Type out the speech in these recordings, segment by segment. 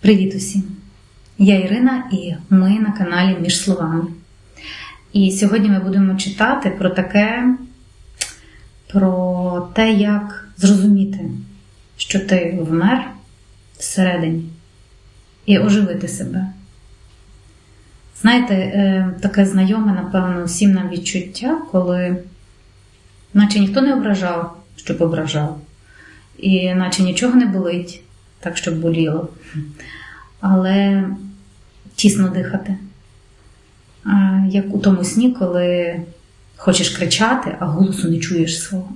Привіт усім! Я Ірина і ми на каналі Між словами. І сьогодні ми будемо читати про таке, про те, як зрозуміти, що ти вмер всередині, і оживити себе. Знаєте, е, таке знайоме, напевно, всім нам відчуття, коли наче ніхто не ображав, щоб ображав, і наче нічого не болить, так, щоб боліло. Але тісно дихати. Як у тому сні, коли хочеш кричати, а голосу не чуєш свого.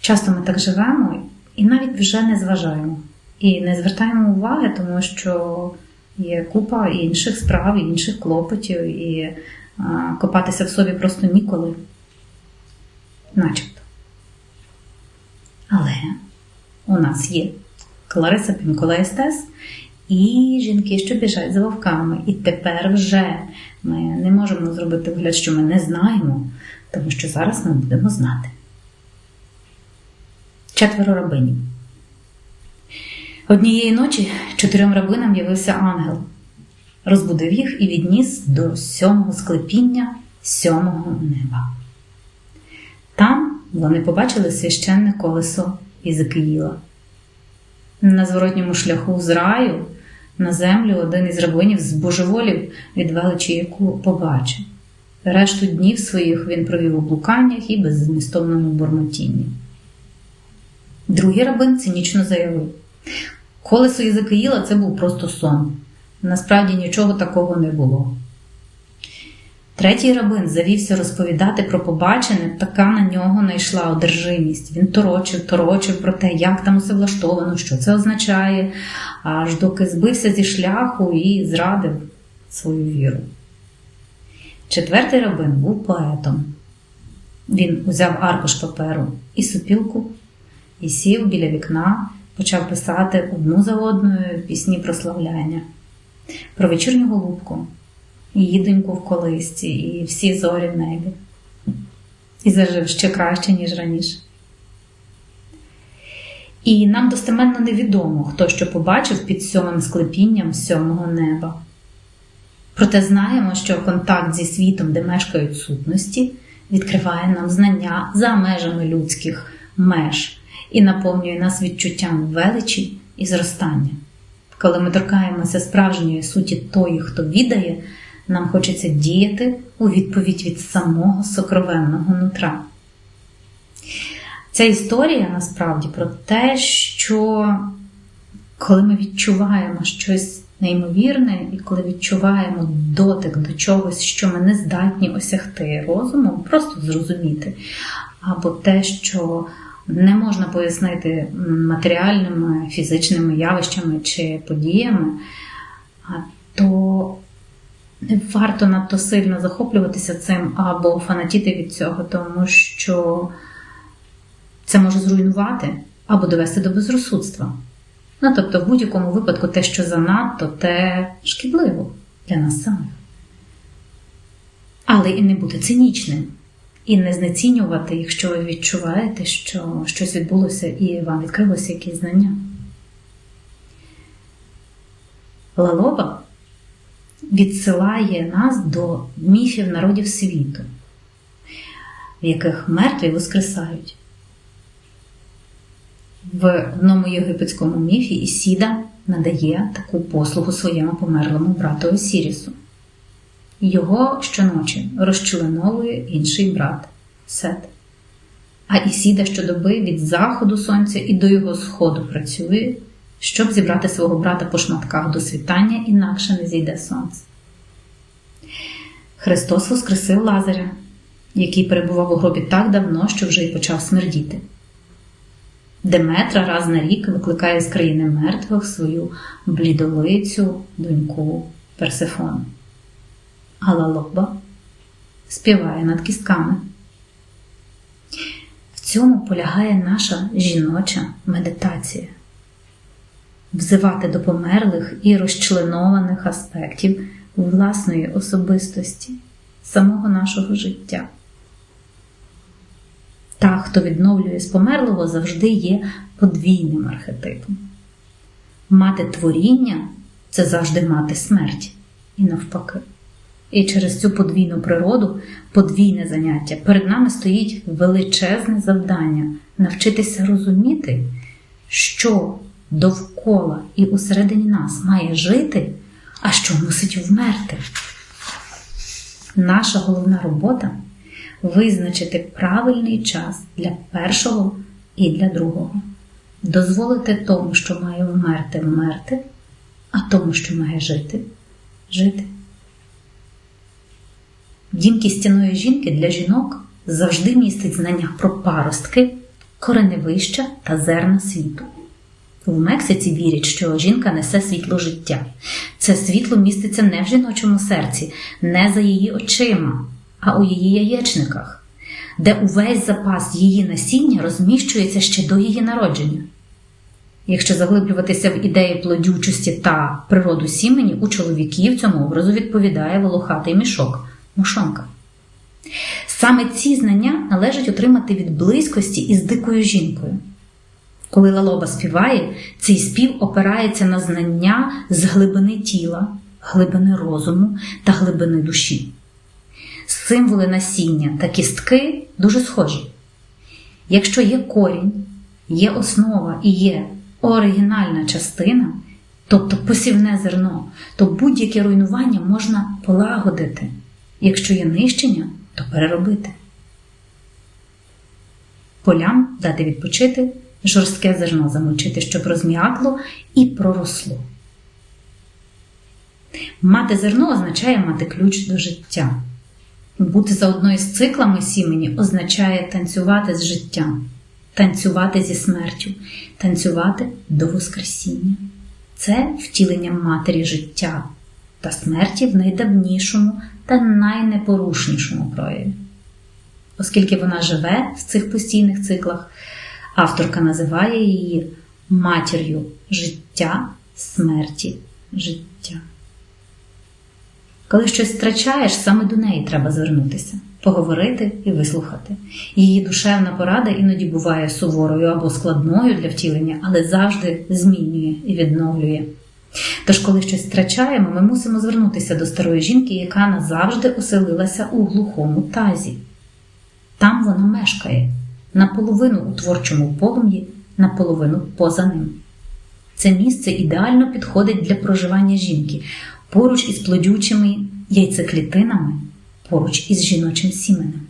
Часто ми так живемо і навіть вже не зважаємо. І не звертаємо уваги, тому що є купа інших справ, інших клопотів, і а, копатися в собі просто ніколи. Начебто. Але у нас є Клариса Пінкола Естес і жінки, що біжать за вовками. І тепер вже ми не можемо зробити вигляд, що ми не знаємо, тому що зараз ми будемо знати. Четверо рабинів. Однієї ночі чотирьом рабинам явився ангел, розбудив їх і відніс до сьомого склепіння сьомого неба. Там вони побачили священне колесо Ізекиїла. На зворотньому шляху з раю на землю один із рабинів збожеволів від величі, яку побачив. Решту днів своїх він провів у блуканнях і беззмістовному бурмотінні. Другий рабин цинічно заявив: колесо Єзекиїла це був просто сон. Насправді нічого такого не було. Третій рабин завівся розповідати про побачене, така на нього найшла одержимість. Він торочив, торочив про те, як там усе влаштовано, що це означає, аж доки збився зі шляху і зрадив свою віру. Четвертий рабин був поетом. Він узяв аркуш паперу і супілку, і сів біля вікна, почав писати одну за одною пісні прославляння, про вечірню голубку її доньку в колисці, і всі зорі в небі. І зажив ще краще, ніж раніше. І нам достеменно невідомо, хто що побачив під сьомим склепінням сьомого неба. Проте знаємо, що контакт зі світом, де мешкають сутності, відкриває нам знання за межами людських меж і наповнює нас відчуттям величі і зростання. Коли ми торкаємося справжньої суті тої, хто відає, нам хочеться діяти у відповідь від самого сокровенного нутра. Ця історія насправді про те, що коли ми відчуваємо щось неймовірне, і коли відчуваємо дотик до чогось, що ми не здатні осягти розумом, просто зрозуміти, або те, що не можна пояснити матеріальними, фізичними явищами чи подіями, то не варто надто сильно захоплюватися цим або фанатіти від цього, тому що це може зруйнувати або довести до безрозсудства. Ну, тобто, в будь-якому випадку, те, що занадто, те шкідливо для нас самих. Але і не бути цинічним, і не знецінювати, якщо ви відчуваєте, що щось відбулося і вам відкрилося якісь знання. Лалоба відсилає нас до міфів народів світу, в яких мертві воскресають. В одному єгипетському міфі Ісіда надає таку послугу своєму померлому брату Осірісу. Його щоночі розчленовує інший брат Сет. А Ісіда щодоби від заходу сонця і до його сходу працює, щоб зібрати свого брата по шматках до світання, інакше не зійде сонце. Христос воскресив Лазаря, який перебував у гробі так давно, що вже й почав смердіти. Деметра раз на рік викликає з країни мертвих свою блідолицю доньку Персефону. А Лалоба співає над кістками. В цьому полягає наша жіноча медитація взивати до померлих і розчленованих аспектів власної особистості, самого нашого життя. Та, хто відновлює з померлого, завжди є подвійним архетипом. Мати творіння це завжди мати смерть. І навпаки. І через цю подвійну природу, подвійне заняття, перед нами стоїть величезне завдання навчитися розуміти, що довкола і усередині нас має жити, а що мусить вмерти. Наша головна робота визначити правильний час для першого і для другого, дозволити тому, що має вмерти, вмерти, а тому, що має жити, жити. Дім кістяної жінки для жінок завжди містить знання про паростки, кореневища та зерна світу. В Мексиці вірять, що жінка несе світло життя. Це світло міститься не в жіночому серці, не за її очима, а у її яєчниках, де увесь запас її насіння розміщується ще до її народження. Якщо заглиблюватися в ідеї плодючості та природу сімені, у чоловіків цьому образу відповідає волохатий мішок мушонка. Саме ці знання належить отримати від близькості із дикою жінкою. Коли Лалоба співає, цей спів опирається на знання з глибини тіла, глибини розуму та глибини душі. Символи насіння та кістки дуже схожі. Якщо є корінь, є основа і є оригінальна частина, тобто посівне зерно, то будь-яке руйнування можна полагодити. Якщо є нищення, то переробити. Полям дати відпочити, жорстке зерно замочити, щоб розм'якло і проросло. Мати зерно означає мати ключ до життя. Бути заодно із циклами сімені означає танцювати з життям, танцювати зі смертю, танцювати до Воскресіння. Це втілення матері життя та смерті в найдавнішому та найнепорушнішому прояві. Оскільки вона живе в цих постійних циклах, авторка називає її матір'ю життя, смерті, життя. Коли щось втрачаєш, саме до неї треба звернутися, поговорити і вислухати. Її душевна порада іноді буває суворою або складною для втілення, але завжди змінює і відновлює. Тож, коли щось втрачаємо, ми мусимо звернутися до старої жінки, яка назавжди оселилася у глухому тазі. Там вона мешкає наполовину у творчому полум'ї, наполовину поза ним. Це місце ідеально підходить для проживання жінки поруч із плодючими яйцеклітинами, поруч із жіночим сіменем.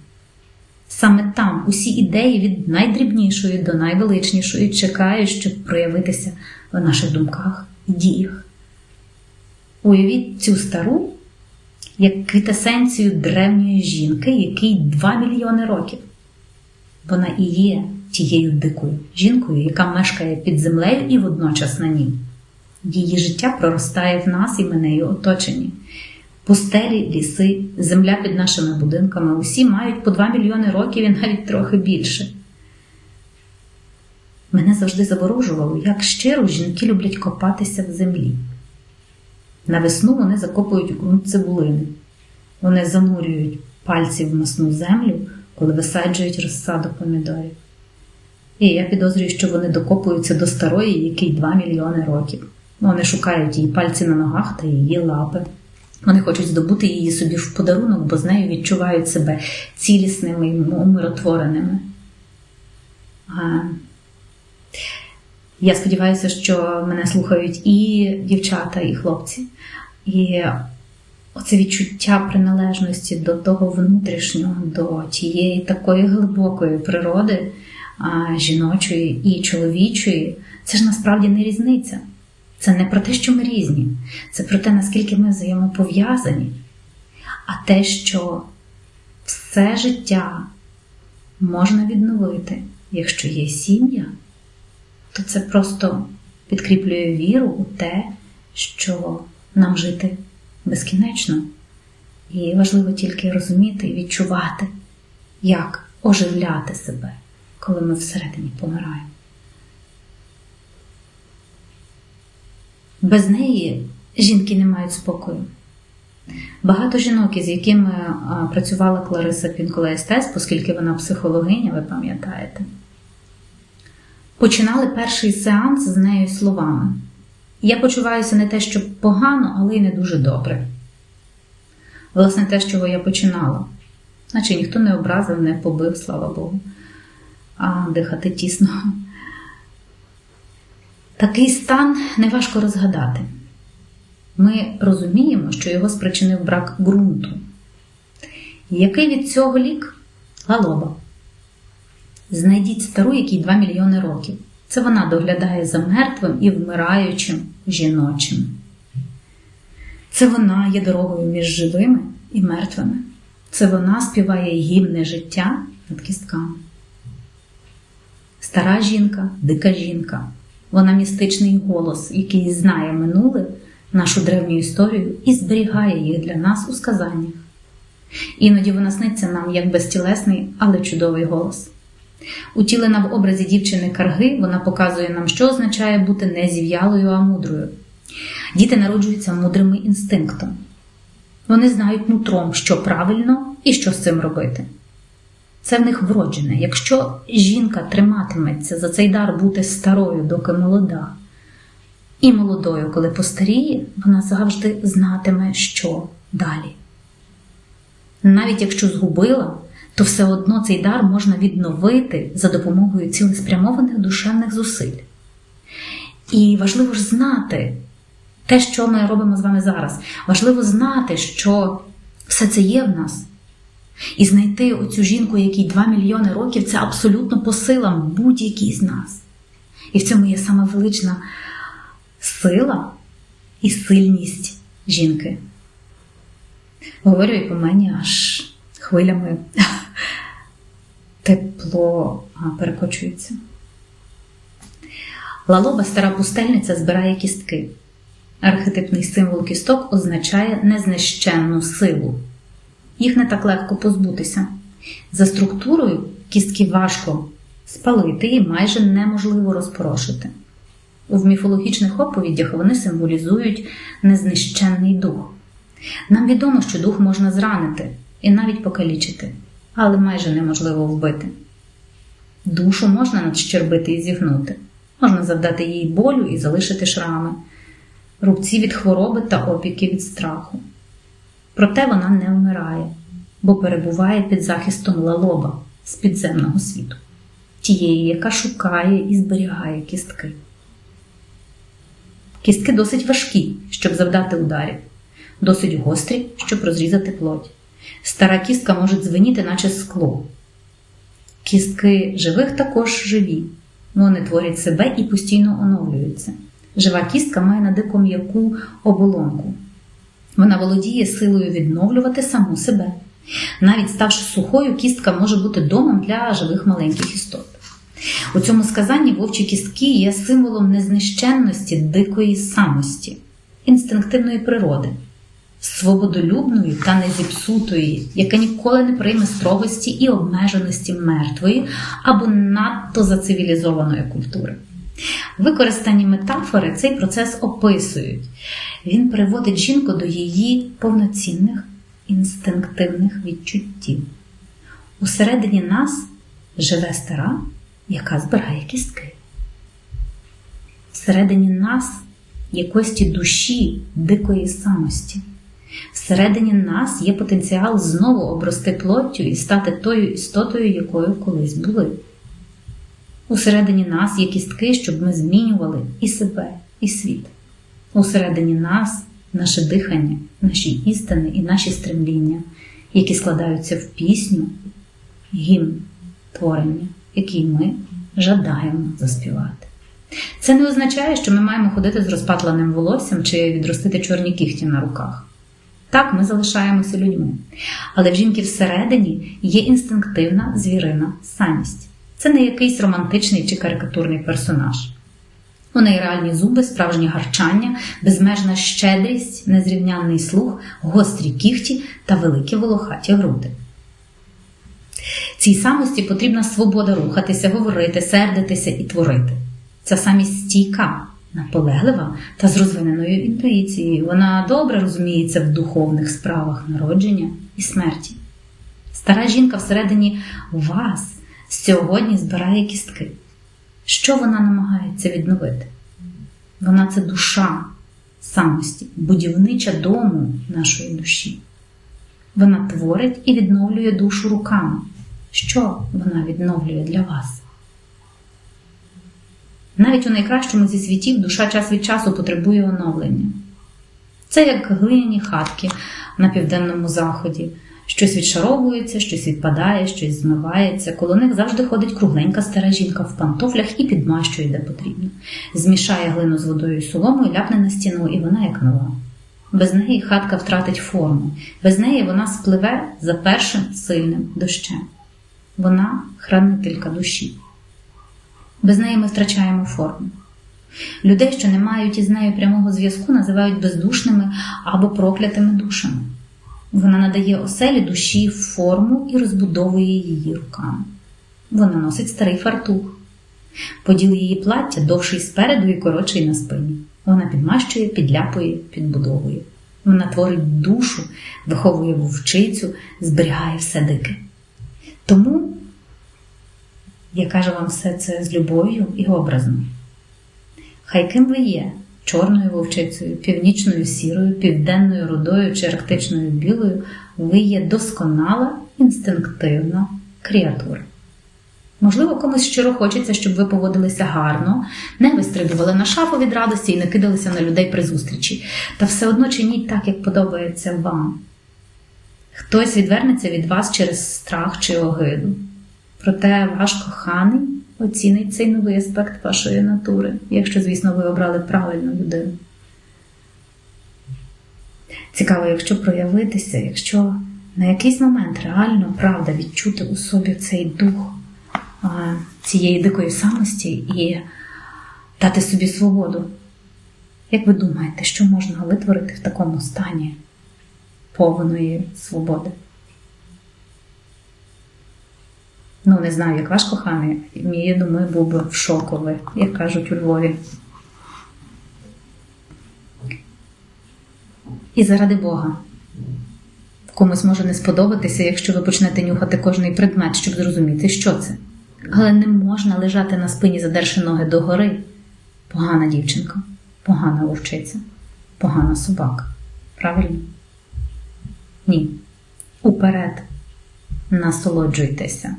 Саме там усі ідеї від найдрібнішої до найвеличнішої чекають, щоб проявитися в наших думках і діях. Уявіть цю стару як квітесенцію древньої жінки, якій 2 мільйони років. Вона і є тією дикою жінкою, яка мешкає під землею і водночас на ній. Її життя проростає в нас і ми нею оточені. Пустелі, ліси, земля під нашими будинками усі мають по 2 мільйони років і навіть трохи більше. Мене завжди заворожувало, як щиро жінки люблять копатися в землі. На весну вони закопують ґрунт цибулини. Вони занурюють пальці в масну землю, коли висаджують розсаду помідорів. І я підозрюю, що вони докопуються до старої, якій 2 мільйони років. Вони шукають її пальці на ногах та її лапи. Вони хочуть здобути її собі в подарунок, бо з нею відчувають себе цілісними і умиротвореними. Я сподіваюся, що мене слухають і дівчата, і хлопці. І оце відчуття приналежності до того внутрішнього, до тієї такої глибокої природи жіночої і чоловічої, це ж насправді не різниця. Це не про те, що ми різні, це про те, наскільки ми взаємопов'язані, а те, що все життя можна відновити, якщо є сім'я то це просто підкріплює віру у те, що нам жити безкінечно. І важливо тільки розуміти і відчувати, як оживляти себе, коли ми всередині помираємо. Без неї жінки не мають спокою. Багато жінок, із якими працювала Клариса Пінколеєстес, оскільки вона психологиня, ви пам'ятаєте, починали перший сеанс з нею словами. Я почуваюся не те, що погано, але й не дуже добре. Власне, те, з чого я починала, наче ніхто не образив, не побив, слава Богу, а дихати тісно. Такий стан неважко розгадати. Ми розуміємо, що його спричинив брак ґрунту. Який від цього лік? Галоба. Знайдіть стару, якій 2 мільйони років. Це вона доглядає за мертвим і вмираючим жіночим. Це вона є дорогою між живими і мертвими. Це вона співає гімни життя над кістками. Стара жінка, дика жінка. Вона містичний голос, який знає минуле, нашу древню історію і зберігає їх для нас у сказаннях. Іноді вона сниться нам як безтілесний, але чудовий голос. Утілена в образі дівчини карги, вона показує нам, що означає бути не зів'ялою, а мудрою. Діти народжуються мудрими інстинктом. Вони знають нутром, що правильно і що з цим робити. Це в них вроджене. Якщо жінка триматиметься за цей дар бути старою, доки молода, і молодою, коли постаріє, вона завжди знатиме, що далі. Навіть якщо згубила, то все одно цей дар можна відновити за допомогою цілеспрямованих душевних зусиль. І важливо ж знати те, що ми робимо з вами зараз. Важливо знати, що все це є в нас. І знайти оцю жінку, якій 2 мільйони років, це абсолютно по силам будь-якій з нас. І в цьому є саме велична сила і сильність жінки. Говорю, і по мені аж хвилями тепло перекочується. Лалоба стара пустельниця збирає кістки. Архетипний символ кісток означає незнищенну силу. Їх не так легко позбутися. За структурою кістки важко спалити і майже неможливо розпорошити. В міфологічних оповідях вони символізують незнищенний дух. Нам відомо, що дух можна зранити і навіть покалічити, але майже неможливо вбити. Душу можна надщербити і зігнути, можна завдати їй болю і залишити шрами, рубці від хвороби та опіки від страху. Проте вона не вмирає, бо перебуває під захистом лалоба з підземного світу, тієї, яка шукає і зберігає кістки. Кістки досить важкі, щоб завдати ударів, досить гострі, щоб розрізати плоть. Стара кістка може дзвеніти, наче скло. Кістки живих також живі, вони творять себе і постійно оновлюються. Жива кістка має на дико м'яку оболонку. Вона володіє силою відновлювати саму себе. Навіть ставши сухою, кістка може бути домом для живих маленьких істот. У цьому сказанні вовчі кістки є символом незнищенності дикої самості, інстинктивної природи, свободолюбної та незіпсутої, яка ніколи не прийме строгості і обмеженості мертвої або надто зацивілізованої культури. Використані метафори цей процес описують. Він приводить жінку до її повноцінних інстинктивних відчуттів. Усередині нас живе стара, яка збирає кістки. Всередині нас є кості душі дикої самості. Всередині нас є потенціал знову обрости плоттю і стати тою істотою, якою колись були. Усередині нас є кістки, щоб ми змінювали і себе, і світ. Усередині нас наше дихання, наші істини і наші стремління, які складаються в пісню, гімн творення, який ми жадаємо заспівати. Це не означає, що ми маємо ходити з розпатленим волоссям чи відростити чорні кіхті на руках. Так, ми залишаємося людьми. Але в жінки всередині є інстинктивна звірина самість. Це не якийсь романтичний чи карикатурний персонаж. У неї реальні зуби, справжнє гарчання, безмежна щедрість, незрівнянний слух, гострі кіхті та великі волохаті груди. Цій самості потрібна свобода рухатися, говорити, сердитися і творити. Ця самість стійка, наполеглива та з розвиненою інтуїцією. Вона добре розуміється в духовних справах народження і смерті. Стара жінка всередині вас сьогодні збирає кістки. Що вона намагається відновити? Вона це душа самості, будівнича дому нашої душі. Вона творить і відновлює душу руками. Що вона відновлює для вас? Навіть у найкращому зі світів душа час від часу потребує оновлення. Це як глиняні хатки на південному заході. Щось відшаровується, щось відпадає, щось змивається. Коло них завжди ходить кругленька стара жінка в пантофлях і підмащує, де потрібно. Змішає глину з водою і соломою, ляпне на стіну, і вона як нова. Без неї хатка втратить форму, без неї вона спливе за першим сильним дощем. Вона хранителька душі. Без неї ми втрачаємо форму. Людей, що не мають із нею прямого зв'язку, називають бездушними або проклятими душами. Вона надає оселі душі форму і розбудовує її руками. Вона носить старий фартух. Поділ її плаття довший спереду і коротший на спині. Вона підмащує, підляпує, підбудовує. Вона творить душу, виховує вовчицю, зберігає все дике. Тому я кажу вам все це з любов'ю і образно. Хай ким ви є чорною вовчицею, північною сірою, південною рудою чи арктичною білою, ви є досконала інстинктивна креатура. Можливо, комусь щиро хочеться, щоб ви поводилися гарно, не вистрибували на шафу від радості і не кидалися на людей при зустрічі. Та все одно чиніть так, як подобається вам. Хтось відвернеться від вас через страх чи огиду. Проте ваш коханий оцінить цей новий аспект вашої натури, якщо, звісно, ви обрали правильну людину. Цікаво, якщо проявитися, якщо на якийсь момент реально правда відчути у собі цей дух цієї дикої самості і дати собі свободу. Як ви думаєте, що можна витворити в такому стані повної свободи? Ну, не знаю, як ваш коханий, мій, я думаю, був би в шокові, як кажуть у Львові. І заради Бога. Комусь може не сподобатися, якщо ви почнете нюхати кожний предмет, щоб зрозуміти, що це. Але не можна лежати на спині, задерши ноги догори. Погана дівчинка, погана вовчиця, погана собака. Правильно? Ні. Уперед. Насолоджуйтеся.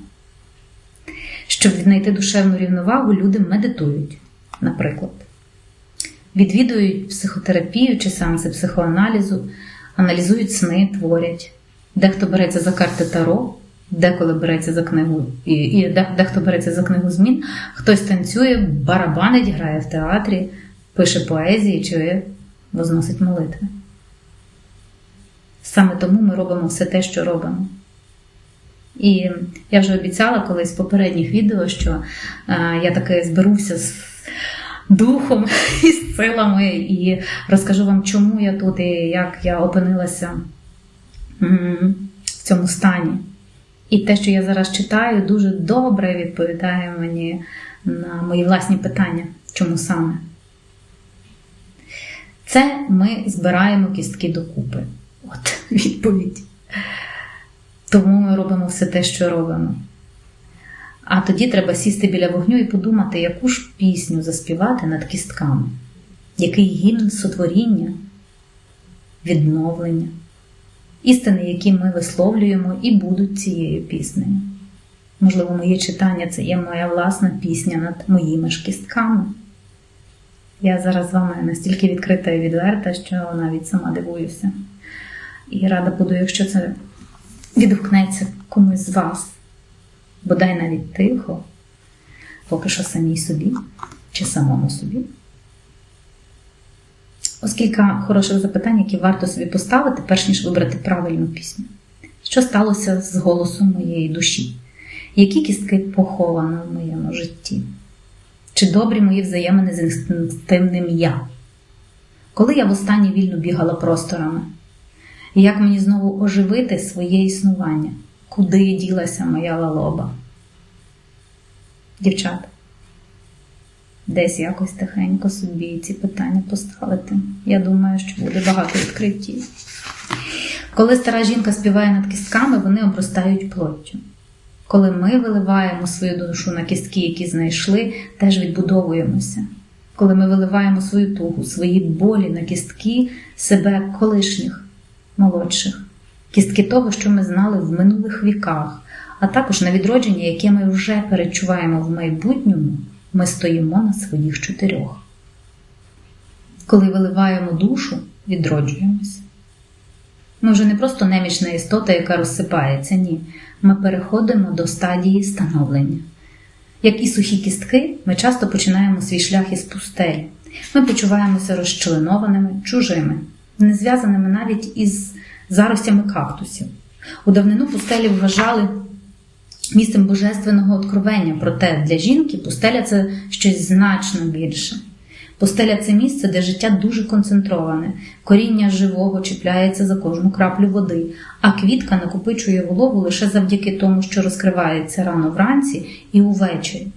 Щоб віднайти душевну рівновагу, люди медитують, наприклад. Відвідують психотерапію чи сеанси психоаналізу, аналізують сни, творять. Дехто береться за карти Таро, деколи береться за книгу, і, і дехто береться за книгу змін, хтось танцює, барабанить, грає в театрі, пише поезії чи возносить молитви. Саме тому ми робимо все те, що робимо. І я вже обіцяла колись в попередніх відео, що е, я таки зберуся з духом і з силами, і розкажу вам, чому я тут і як я опинилася в цьому стані. І те, що я зараз читаю, дуже добре відповідає мені на мої власні питання, чому саме. Це ми збираємо кістки докупи. От відповідь. Тому ми робимо все те, що робимо. А тоді треба сісти біля вогню і подумати, яку ж пісню заспівати над кістками, який гімн сотворіння, відновлення, істини, які ми висловлюємо, і будуть цією піснею. Можливо, моє читання це є моя власна пісня над моїми ж кістками. Я зараз з вами настільки відкрита і відверта, що навіть сама дивуюся. І рада буду, якщо це відгукнеться комусь з вас, бодай навіть тихо, поки що самій собі чи самому собі. Оскільки хороших запитань, які варто собі поставити, перш ніж вибрати правильну пісню. Що сталося з голосом моєї душі? Які кістки поховано в моєму житті? Чи добрі мої взаємини з інстинктивним я? Коли я востаннє вільно бігала просторами? Як мені знову оживити своє існування? Куди ділася моя лалоба? Дівчата, десь якось тихенько собі ці питання поставити. Я думаю, що буде багато відкриттів. Коли стара жінка співає над кістками, вони обростають плоттю. Коли ми виливаємо свою душу на кістки, які знайшли, теж відбудовуємося. коли ми виливаємо свою тугу, свої болі на кістки себе колишніх, молодших, кістки того, що ми знали в минулих віках, а також на відродження, яке ми вже перечуваємо в майбутньому, ми стоїмо на своїх чотирьох. Коли виливаємо душу, відроджуємося. Ми вже не просто немічна істота, яка розсипається, ні. Ми переходимо до стадії становлення. Як і сухі кістки, ми часто починаємо свій шлях із пустелі. Ми почуваємося розчленованими, чужими, не зв'язаними навіть із заростями кактусів. У давнину пустелі вважали місцем божественного откровення, проте для жінки пустеля це щось значно більше. Пустеля це місце, де життя дуже концентроване, коріння живого чіпляється за кожну краплю води, а квітка накопичує вологу лише завдяки тому, що розкривається рано вранці і увечері.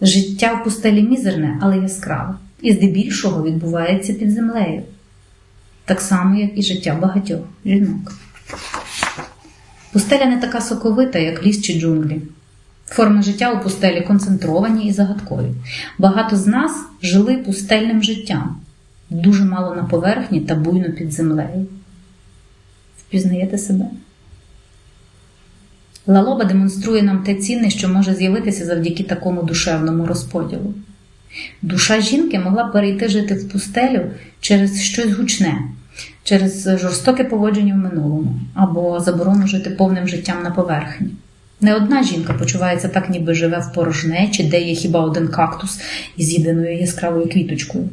Життя в пустелі мізерне, але яскраве, і здебільшого відбувається під землею, так само, як і життя багатьох жінок. Пустеля не така соковита, як ліс чи джунглі. Форми життя у пустелі концентровані і загадкові. Багато з нас жили пустельним життям, дуже мало на поверхні та буйно під землею. Впізнаєте себе? Лалоба демонструє нам те цінне, що може з'явитися завдяки такому душевному розподілу. Душа жінки могла перейти жити в пустелю через щось гучне, через жорстоке поводження в минулому або заборону жити повним життям на поверхні. Не одна жінка почувається так, ніби живе в порожнечі, де є хіба один кактус із єдиною яскравою квіточкою.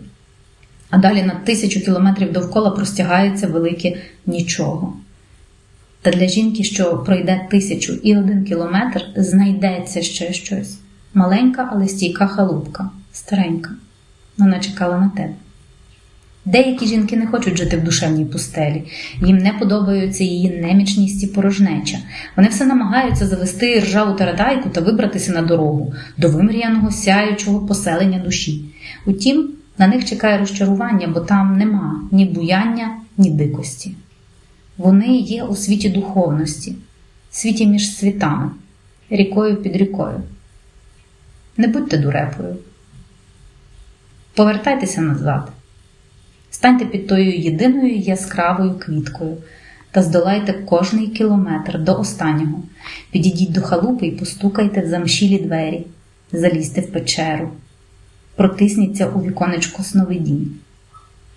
А далі на тисячу кілометрів довкола простягається велике нічого. Та для жінки, що пройде тисячу і один кілометр, знайдеться ще щось маленька, але стійка халупка, старенька. Вона чекала на тебе. Деякі жінки не хочуть жити в душевній пустелі, їм не подобаються її немічність і порожнеча. Вони все намагаються завести ржаву тарадайку та вибратися на дорогу до вимріяного сяючого поселення душі. Утім, на них чекає розчарування, бо там нема ні буяння, ні дикості. Вони є у світі духовності, світі між світами, рікою під рікою. Не будьте дурепою. Повертайтеся назад. Станьте під тою єдиною яскравою квіткою та здолайте кожний кілометр до останнього. Підійдіть до халупи і постукайте в замшілі двері, залізьте в печеру, протисніться у віконечко сновидінь.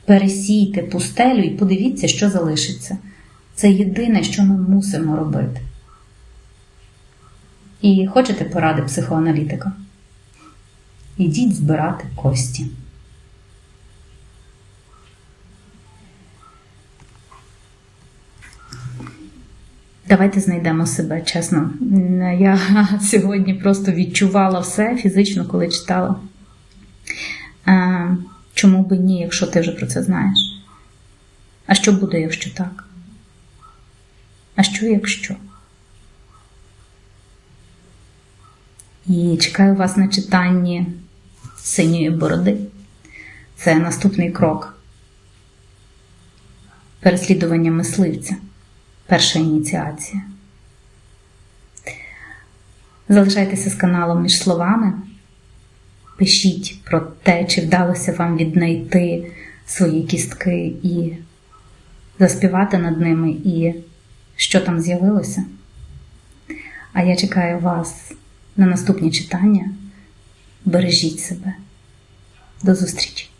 Пересійте пустелю і подивіться, що залишиться. Це єдине, що ми мусимо робити. І хочете поради психоаналітика? Ідіть збирати кості. Давайте знайдемо себе, чесно. Я сьогодні просто відчувала все фізично, коли читала. Чому би ні, якщо ти вже про це знаєш? А що буде, якщо так? А що, якщо? І чекаю вас на читанні синьої бороди. Це наступний крок переслідування мисливця перша ініціація. Залишайтеся з каналом між словами. Пишіть про те, чи вдалося вам віднайти свої кістки і заспівати над ними, і що там з'явилося. А я чекаю вас на наступні читання. Бережіть себе. До зустрічі!